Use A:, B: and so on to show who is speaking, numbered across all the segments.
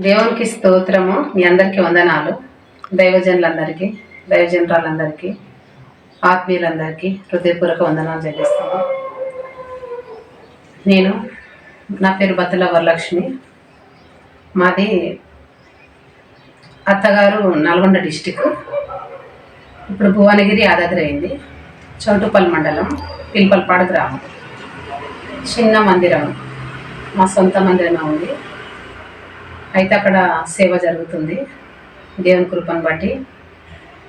A: దేవునికి స్తోత్రము. మీ అందరికీ వందనాలు. దైవజనులందరికీ దైవజనరాలందరికీ ఆత్మీయులందరికీ హృదయపూర్వక వందనాలు చెల్లిస్తాను నేను నా పేరు బతుల వరలక్ష్మి. మాది అత్తగారు నల్గొండ డిస్టిక్. ఇప్పుడు భువనగిరి యాదాద్రి అయింది చౌటుపల్లి మండలం పిల్పల్పాడు గ్రామం. చిన్న మందిరం. మా సొంత మందిరమే ఉంది. అయితే అక్కడ సేవ జరుగుతుంది. దేవుని కృపను బట్టి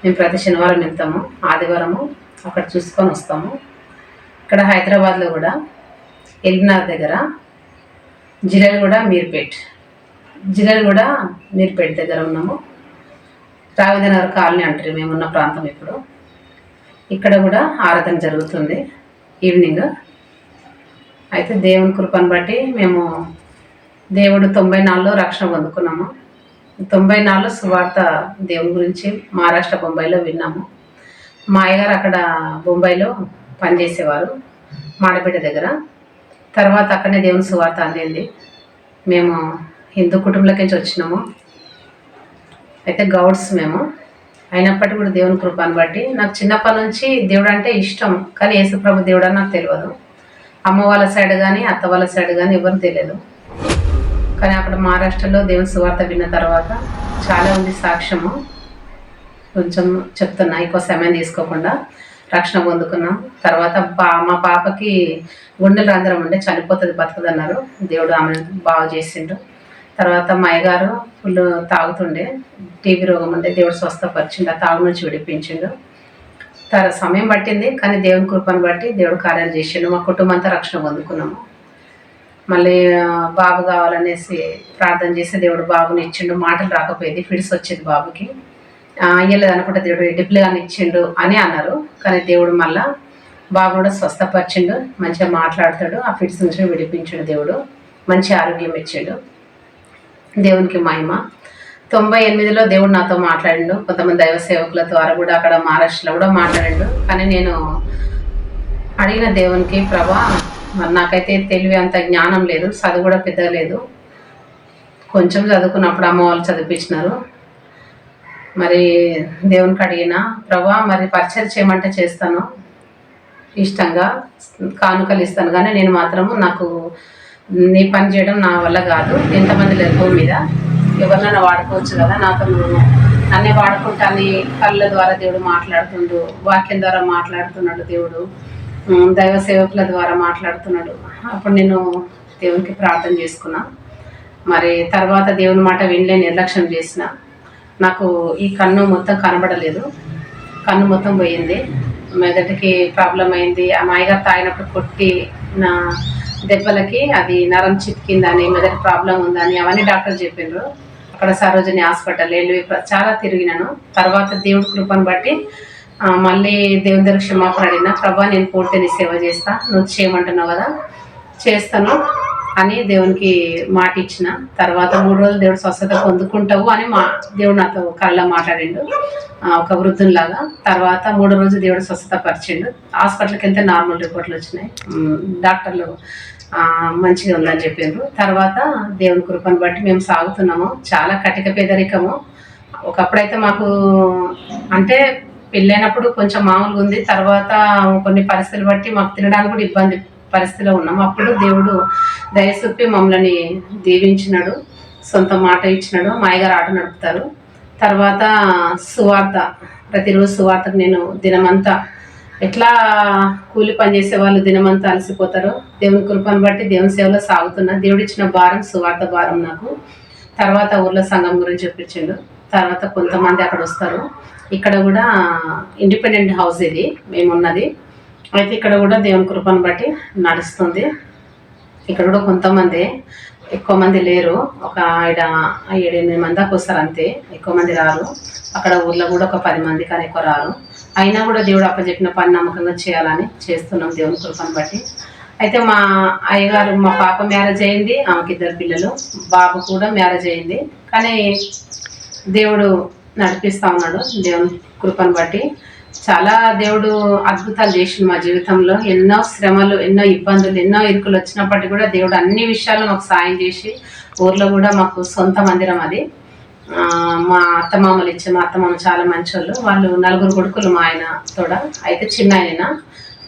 A: మేము ప్రతి శనివారం వెళ్తాము. ఆదివారము అక్కడ చూసుకొని వస్తాము. ఇక్కడ హైదరాబాద్లో కూడా ఎల్బినార్ దగ్గర జిలెలగూడ మీర్పేట్. జిలెలగూడ మీర్పేట్ దగ్గర ఉన్నాము. రావిధనగర్ కాలనీ అంటారు. మేమున్న ప్రాంతం ఇప్పుడు. ఇక్కడ కూడా ఆరాధన జరుగుతుంది ఈవినింగ్. అయితే దేవుని కృపను బట్టి మేము దేవుడు తొంభై నాలుగులో రక్షణ పొందుకున్నాము. తొంభై నాలుగులో సువార్త దేవుని గురించి మహారాష్ట్ర బొంబాయిలో విన్నాము. మా అయ్యగారు అక్కడ బొంబాయిలో పనిచేసేవారు మాడపేట దగ్గర. తర్వాత అక్కడనే దేవుని సువార్త అందింది. మేము హిందూ కుటుంబంలోకి నుంచి వచ్చినాము. అయితే గౌడ్స్ మేము. అయినప్పటికీ కూడా దేవుని కృపను బట్టి నాకు చిన్నప్పటి నుంచి దేవుడు అంటే ఇష్టం కానీ యేసుప్రభు దేవుడు అని నాకు తెలియదు. అమ్మ వాళ్ళ సైడ్ కానీ అత్త వాళ్ళ సైడ్ కానీ ఎవరు తెలియదు. కానీ అక్కడ మహారాష్ట్రలో దేవుని సువార్త విన్న తర్వాత చాలా ఉంది సాక్ష్యము. కొంచెం చెప్తున్నా ఎక్కువ సమయం తీసుకోకుండా రక్షణ పొందుకున్నాం. తర్వాత బా మా పాపకి గుండెలు రంధ్రం ఉండే చనిపోతుంది బతకదన్నారు. దేవుడు ఆమె బాగు చేసిండు. తర్వాత మా అయ్యగారు ఫుల్ తాగుతుండే. టీబీ రోగం ఉండే దేవుడు స్వస్థపరిచిండు ఆ తాగు నుంచి విడిపించిండు. తర సమయం పట్టింది కానీ దేవుని కృపను బట్టి దేవుడు కార్యాలు చేసిండు. మా కుటుంబం అంతా రక్షణ పొందుకున్నాము. మళ్ళీ బాబు కావాలనేసి ప్రార్థన చేసి దేవుడు బాబుని ఇచ్చిండు మాటలు రాకపోయేది ఫిడ్స్ వచ్చింది బాబుకి. అయ్యలేదు అనుకుంటే దేవుడు అని ఇచ్చిండు అని అన్నారు. కానీ దేవుడు మళ్ళా బాబు కూడా స్వస్థపరిచిండు మంచిగా మాట్లాడతాడు ఆ ఫిడ్స్ నుంచి విడిపించిండు దేవుడు మంచి ఆరోగ్యం ఇచ్చిండు. దేవునికి మహిమ. తొంభై ఎనిమిదిలో దేవుడు నాతో మాట్లాడిండు కొంతమంది దైవ సేవకుల ద్వారా కూడా అక్కడ మహారాష్ట్రలో కూడా మాట్లాడిండు. కానీ నేను అడిగిన దేవునికి ప్రభా మరి నాకైతే తెలివి అంత జ్ఞానం లేదు చదువు కూడా పెద్ద లేదు. కొంచెం చదువుకున్నప్పుడు అమ్మ వాళ్ళు చదివించినారు. మరి దేవునికి అడిగిన ప్రభా మరి పరిచయం చేయమంటే చేస్తాను ఇష్టంగా కానుకలు ఇస్తాను కానీ నేను మాత్రము నాకు నీ పని చేయడం నా వల్ల కాదు ఎంతమంది లేరు భూమి మీద ఎవరినైనా వాడుకోవచ్చు కదా నాతో నువ్వు నన్నే వాడుకుంటాను కళ్ళ ద్వారా దేవుడు మాట్లాడుతుండు వాక్యం ద్వారా మాట్లాడుతున్నాడు దేవుడు. దైవ సేవకుల ద్వారా మాట్లాడుతున్నాడు. అప్పుడు నేను దేవునికి ప్రార్థన చేసుకున్నా. మరి తర్వాత దేవుని మాట వినలే నిర్లక్ష్యం చేసిన. నాకు ఈ కన్ను మొత్తం కనబడలేదు. కన్ను మొత్తం పోయింది. మెదటికి ప్రాబ్లం అయింది. ఆ మాయగారు తాగినప్పుడు కొట్టి నా దెబ్బలకి అది నరం చితికిందని మెదటి ప్రాబ్లం ఉందని అవన్నీ డాక్టర్ చెప్పిండ్రు. అక్కడ సరోజని హాస్పిటల్ వెళ్ళి చాలా తిరిగినాను. తర్వాత దేవుడి కృపను బట్టి మళ్ళీ దేవుని దగ్గర క్షమాపణ అడిగినా ప్రభా నేను పూర్తి నీ సేవ చేస్తా. నువ్వు చేయమంటున్నావు కదా? చేస్తాను అని దేవునికి మాట ఇచ్చిన. తర్వాత మూడు రోజులు దేవుడు స్వస్థత పొందుకుంటావు అని మా దేవుడు నాతో కళ్ళ మాట్లాడిండు. ఒక వృద్ధునిలాగా. తర్వాత మూడు రోజులు దేవుడు స్వస్థత పరిచిండు. హాస్పిటల్కి వెళ్తే నార్మల్ రిపోర్ట్లు వచ్చినాయి. డాక్టర్లు మంచిగా ఉందని చెప్పిండ్రు తర్వాత దేవుని కృపను బట్టి మేము సాగుతున్నాము. చాలా కటిక పేదరికము. ఒకప్పుడైతే మాకు అంటే పెళ్ళైనప్పుడు కొంచెం మామూలుగా ఉంది. తర్వాత కొన్ని పరిస్థితులు బట్టి మాకు తినడానికి కూడా ఇబ్బంది పరిస్థితిలో ఉన్నాం. అప్పుడు దేవుడు దయచూపి మమ్మల్ని దీవించినాడు. సొంత మాట ఇచ్చినాడు. మాయగారు ఆట నడుపుతారు. తర్వాత సువార్త. ప్రతిరోజు సువార్తకు నేను దినమంతా ఎట్లా కూలి పని చేసే వాళ్ళు దినమంతా అలసిపోతారో దేవుని కృపను బట్టి దేవుని సేవలో సాగుతున్నా దేవుడు ఇచ్చిన భారం సువార్త భారం నాకు. తర్వాత ఊర్లో సంఘం గురించి చెప్పించిండు. తర్వాత కొంతమంది అక్కడ వస్తారు. ఇక్కడ కూడా ఇండిపెండెంట్ హౌస్ ఇది మేమున్నది. అయితే ఇక్కడ కూడా దేవుని కృపను బట్టి నడుస్తుంది. ఇక్కడ కూడా కొంతమంది ఎక్కువ మంది లేరు. ఒక ఏడ ఏడెనిమిది మంది దాకా వస్తారు అంతే. ఎక్కువ మంది రారు. అక్కడ ఊర్లో కూడా ఒక పది మంది కానీ ఎక్కువ రారు. అయినా కూడా దేవుడు అప్పచెప్పిన పని నమ్మకంగా చేయాలని చేస్తున్నాం దేవుని కృపను బట్టి. అయితే మా అయ్యగారు మా పాప మ్యారేజ్ అయింది ఆమెకి ఇద్దరు పిల్లలు. బాబు కూడా మ్యారేజ్ అయింది. కానీ దేవుడు నడిపిస్తా ఉన్నాడు. దేవుని కృపను బట్టి చాలా దేవుడు అద్భుతాలు చేసిండు మా జీవితంలో. ఎన్నో శ్రమలు ఎన్నో ఇబ్బందులు ఎన్నో ఇరుకులు వచ్చినప్పటికీ కూడా దేవుడు అన్ని విషయాలు మాకు సాయం చేసి ఊర్లో కూడా మాకు సొంత మందిరం అది. మా అత్తమామలు ఇచ్చే మా అత్తమామ చాలా మంచోళ్ళు. వాళ్ళు నలుగురు కొడుకులు మా ఆయన తోడ. అయితే చిన్న ఆయన.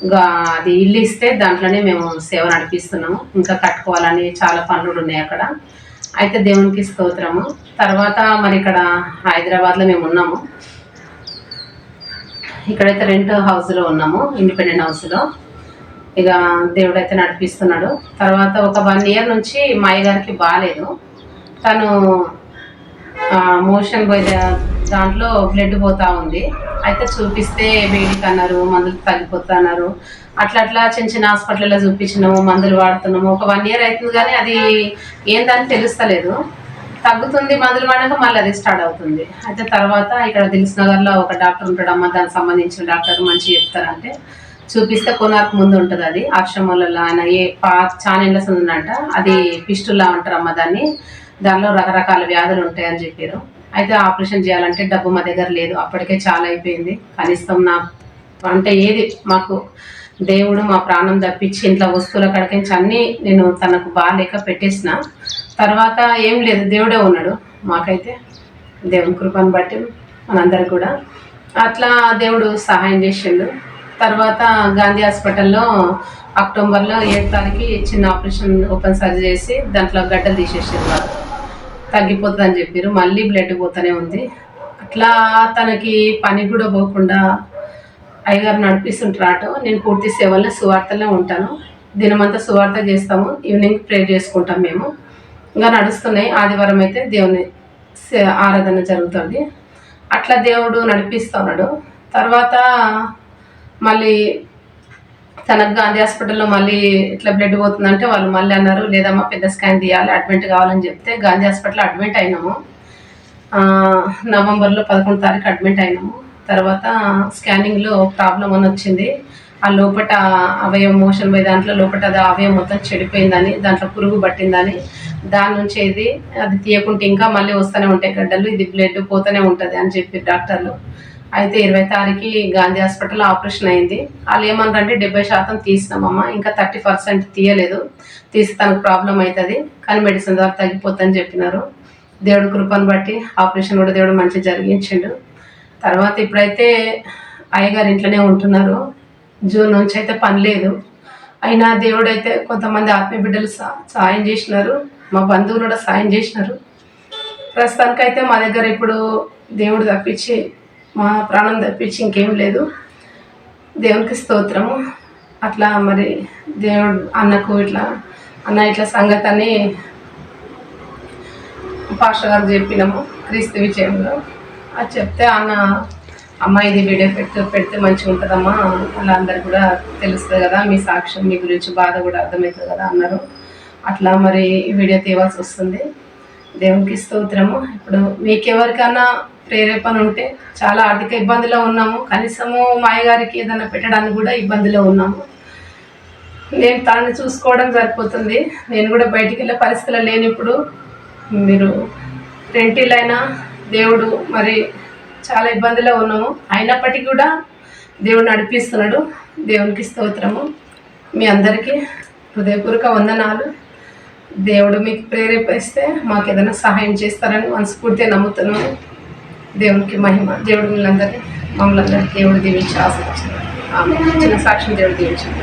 A: ఇంకా అది ఇల్లు ఇస్తే దాంట్లోనే మేము సేవ నడిపిస్తున్నాము. ఇంకా కట్టుకోవాలని చాలా పనులు ఉన్నాయి అక్కడ. అయితే దేవునికి స్తోత్రము. తర్వాత మరి ఇక్కడ హైదరాబాద్లో మేము ఉన్నాము. ఇక్కడైతే రెంట్ హౌస్లో ఉన్నాము ఇండిపెండెంట్ హౌస్లో. ఇక దేవుడైతే నడిపిస్తున్నాడు. తర్వాత ఒక వన్ ఇయర్ నుంచి మా అయ్యగారికి బాగాలేదు తను మోషన్ పోయే దాంట్లో బ్లడ్ పోతా ఉంది. అయితే చూపిస్తే వేడికి అన్నారు మందులు తగ్గిపోతున్నారు అట్లా అట్లా చిన్న చిన్న హాస్పిటల్లో చూపించినాము మందులు వాడుతున్నాము. ఒక వన్ ఇయర్ అవుతుంది కానీ అది ఏందని తెలుస్తలేదు. తగ్గుతుంది మందులు వాడాక మళ్ళీ అది స్టార్ట్ అవుతుంది. అయితే తర్వాత ఇక్కడ దిల్స్ నగర్లో ఒక డాక్టర్ ఉంటాడు అమ్మ దానికి సంబంధించిన డాక్టర్ మంచిగా చెప్తారంటే చూపిస్తే కొనార్కు ముందు ఉంటుంది అది. ఆశ్రమంలో ఆయన ఏ పా చానెళ్ళస్ ఉందంట అది పిస్టుల్లా ఉంటారు అమ్మ దాన్ని. దానిలో రకరకాల వ్యాధులు ఉంటాయని చెప్పారు. అయితే ఆపరేషన్ చేయాలంటే డబ్బు మా దగ్గర లేదు. అప్పటికే చాలా అయిపోయింది. కనీసం నా అంటే ఏది మాకు దేవుడు మా ప్రాణం తప్పించి ఇంట్లో వస్తువుల కడికించి అన్నీ నేను తనకు బాగాలేక పెట్టేసిన. తర్వాత ఏం లేదు. దేవుడే ఉన్నాడు మాకైతే. దేవుని కృపను బట్టి మనందరూ కూడా. అట్లా దేవుడు సహాయం చేసిండు. తర్వాత గాంధీ హాస్పిటల్లో అక్టోబర్లో ఏడు తారీఖు చిన్న ఆపరేషన్ ఓపెన్ సర్జరీ చేసి దాంట్లో గడ్డలు తీసేసారు వాళ్ళు. తగ్గిపోతుంది అని చెప్పారు. మళ్ళీ బ్లడ్ పోతూనే ఉంది. అట్లా తనకి పని కూడా పోకుండా అయ్యగారు నడిపిస్తుంటారు ఆటో. నేను పూర్తి సేవల్లో సువార్తలో ఉంటాను. దినమంతా సువార్త చేస్తాము. ఈవినింగ్ ప్రే చేసుకుంటాం మేము. ఇంకా నడుస్తున్నాయి. ఆదివారం అయితే దేవుని ఆరాధన జరుగుతుంది. అట్లా దేవుడు నడిపిస్తున్నాడు తర్వాత మళ్ళీ తనకు గాంధీ హాస్పిటల్లో మళ్ళీ ఇట్లా బ్లడ్ పోతుందంటే వాళ్ళు మళ్ళీ అన్నారు లేదమ్మా పెద్ద స్కాన్ తీయాలి అడ్మిట్ కావాలని చెప్తే గాంధీ హాస్పిటల్లో అడ్మిట్ అయినాము. నవంబర్లో పదకొండు తారీఖు అడ్మిట్ అయినాము. తర్వాత స్కానింగ్లో ప్రాబ్లం అని వచ్చింది. ఆ లోపట అవయవం మోషన్ పోయి దాంట్లో లోపట అది అవయవం మొత్తం చెడిపోయిందని దాంట్లో పురుగు పట్టిందని దాని నుంచి ఇది అది తీయకుంటే ఇంకా మళ్ళీ వస్తూనే ఉంటాయి గడ్డలు ఇది బ్లడ్ పోతూనే ఉంటుంది అని చెప్పి డాక్టర్లు. అయితే ఇరవై తారీఖు గాంధీ హాస్పిటల్లో ఆపరేషన్ అయింది. వాళ్ళు ఏమన్నారంటే డెబ్బై శాతం తీసినామమ్మ ఇంకా థర్టీ పర్సెంట్ తీయలేదు. తీసి తనకు ప్రాబ్లం అవుతుంది కానీ మెడిసిన్ ద్వారా తగ్గిపోతుందని చెప్పినారు. దేవుడు కృపను బట్టి ఆపరేషన్ కూడా దేవుడు మంచిగా జరిగించిండు. తర్వాత ఇప్పుడైతే అయ్యగారు ఇంట్లోనే ఉంటున్నారు. జూన్ నుంచి అయితే పని లేదు. అయినా దేవుడు అయితే కొంతమంది ఆత్మీయ బిడ్డలు సాయం చేసినారు. మా బంధువులు కూడా సాయం చేసినారు. ప్రస్తుతానికైతే మా దగ్గర ఇప్పుడు దేవుడు తప్పించి మా ప్రాణం తప్పించి ఇంకేం లేదు. దేవునికి స్తోత్రము. అట్లా మరి దేవుడు అన్నకు ఇట్లా అన్న ఇట్లా సంగతి అని పాస్టర్ గారు చెప్పినాము క్రీస్తు విజయంలో అది చెప్తే అన్న అమ్మ ఇది వీడియో పెట్టు పెడితే మంచిగా ఉంటుందమ్మా అలా కూడా తెలుస్తుంది కదా మీ సాక్ష్యం మీ గురించి బాధ కూడా అర్థమవుతుంది కదా అన్నారు. అట్లా మరి ఈ వీడియో తీవాల్సి వస్తుంది. దేవునికి స్తోత్రము. ఇప్పుడు మీకెవరికైనా ప్రేరేపణ ఉంటే చాలా ఆర్థిక ఇబ్బందిలో ఉన్నాము. కనీసము మాయగారికి ఏదైనా పెట్టడానికి కూడా ఇబ్బందిలో ఉన్నాము. నేను తనని చూసుకోవడం సరిపోతుంది. నేను కూడా బయటికి వెళ్ళే పరిస్థితులు లేని ఇప్పుడు మీరు రెంటిలైనా దేవుడు మరి చాలా ఇబ్బందిలో ఉన్నాము. అయినప్పటికీ కూడా దేవుడు నడిపిస్తున్నాడు. దేవునికి స్తోత్రము. మీ అందరికీ హృదయపూర్వక వందనాలు. దేవుడు మీకు ప్రేరేపిస్తే మాకు ఏదైనా సహాయం చేస్తారని మనస్ఫూర్తిగా నమ్ముతున్నాను దేవునికి మహిమ దేవుడు మిమ్మల్ని అందరినీ మమ్మల్ని అందరినీ దేవుడు దీవించి ఆశించారు ఆమె చిన్న సాక్ష్యం దేవుడు దీవించారు